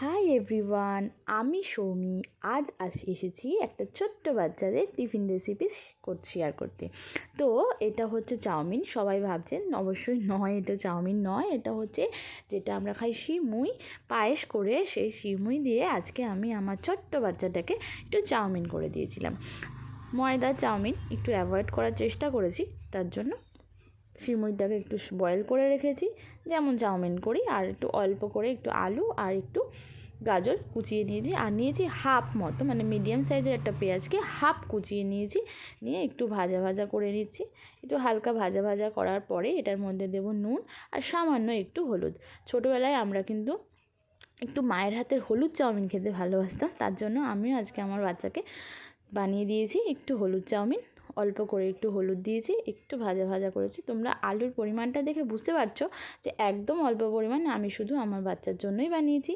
Hi everyone, আমি সৌমি। আজ আস, এসেছি একটা ছোট্ট বাচ্চাদের টিফিন রেসিপি শেয়ার করতে। তো এটা হচ্ছে চাউমিন। সবাই ভাবছেন, অবশ্যই নয়, এটা চাউমিন নয়। এটা হচ্ছে যেটা আমরা খাই শিমুই। পায়েস করে সেই শিমুই দিয়ে আজকে আমি আমার ছোট্ট বাচ্চাটাকে একটু চাউমিন করে দিয়েছিলাম। ময়দা, চাউমিন একটু অ্যাভয়েড করার চেষ্টা করেছি, তার জন্য সিমুইটাকে একটু বয়েল করে রেখেছি। যেমন চাউমিন করি, আর একটু অল্প করে একটু আলু আর একটু গাজর কুচিয়ে নিয়েছি। আর নিয়েছি হাফ মতো মানে মিডিয়াম সাইজের একটা পেঁয়াজকে হাফ কুচিয়ে নিয়েছি। নিয়ে একটু ভাজা ভাজা করে নিচ্ছি। একটু হালকা ভাজা ভাজা করার পরে এটার মধ্যে দেব নুন আর সামান্য একটু হলুদ। ছোটোবেলায় আমরা কিন্তু একটু মায়ের হাতের হলুদ চাউমিন খেতে ভালোবাসতাম। তার জন্য আমিও আজকে আমার বাচ্চাকে বানিয়ে দিয়েছি একটু হলুদ চাউমিন। অল্প করে একটু হলুদ দিয়েছি, একটু ভাজা ভাজা করেছি। তোমরা আলুর পরিমাণটা দেখে বুঝতে পারছ যে একদম অল্প পরিমাণ আমি শুধু আমার বাচ্চার জন্যই বানিয়েছি।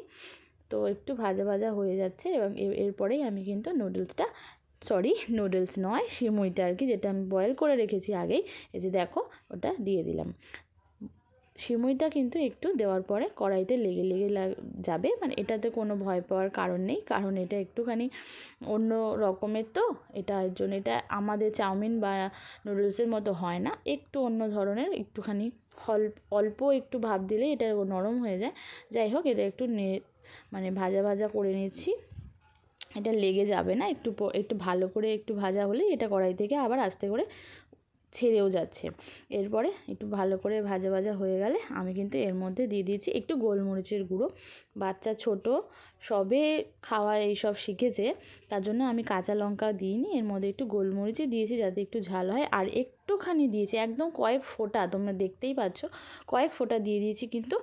তো একটু ভাজা ভাজা হয়ে যাচ্ছে এবং এরপরেই আমি কিন্তু নুডলসটা, সরি, নুডলস নয়, সিমুইটা আর কি যেটা আমি বয়েল করে রেখেছি আগেই, এই যে দেখো, ওটা দিয়ে দিলাম। সিমুইটা কিন্তু একটু দেওয়ার পরে কড়াইতে লেগে লেগে যাবে। মানে এটাতে কোনো ভয় পাওয়ার কারণ নেই। কারণ এটা একটুখানি অন্য রকমের তো। এটার জন্য এটা আমাদের চাউমিন বা নুডলসের মতো হয় না। একটু অন্য ধরনের, একটুখানি অল্প একটু ভাব দিলে এটা নরম হয়ে যায়। যাই হোক, এটা একটু মানে ভাজা ভাজা করে নিচ্ছি। এটা লেগে যাবে না। একটু একটু ভালো করে একটু ভাজা হলে এটা কড়াই থেকে আবার আস্তে করে ছেড়েও যাচ্ছে। এরপরে একটু ভালো করে ভাজা ভাজা হয়ে গেলে আমি কিন্তু এর মধ্যে দিয়ে দিয়েছি একটু গোলমরিচের গুঁড়ো। বাচ্চা ছোট, সবে খাওয়া এইসব শিখেছে, তার জন্য আমি কাঁচা লঙ্কা দিইনি, এর মধ্যে একটু গোলমরিচই দিয়েছি যাতে একটু ঝাল হয়। আর একটুখানি দিয়েছি, একদম কয়েক ফোঁটা, তোমরা দেখতেই পাচ্ছ, কয়েক ফোঁটা দিয়ে দিয়েছি কিন্তু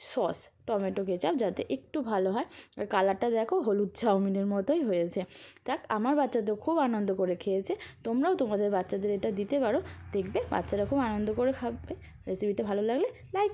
সস, টমেটো, কেচাপ যাতে একটু ভালো হয়। আর কালারটা দেখো হলুদ চাউমিনের মতোই হয়েছে। দেখ আমার বাচ্চা তো খুব আনন্দ করে খেয়েছে। তোমরাও তোমাদের বাচ্চাদের এটা দিতে পারো। দেখবে বাচ্চারা খুব আনন্দ করে খাবে। রেসিপিটা ভালো লাগলে লাইক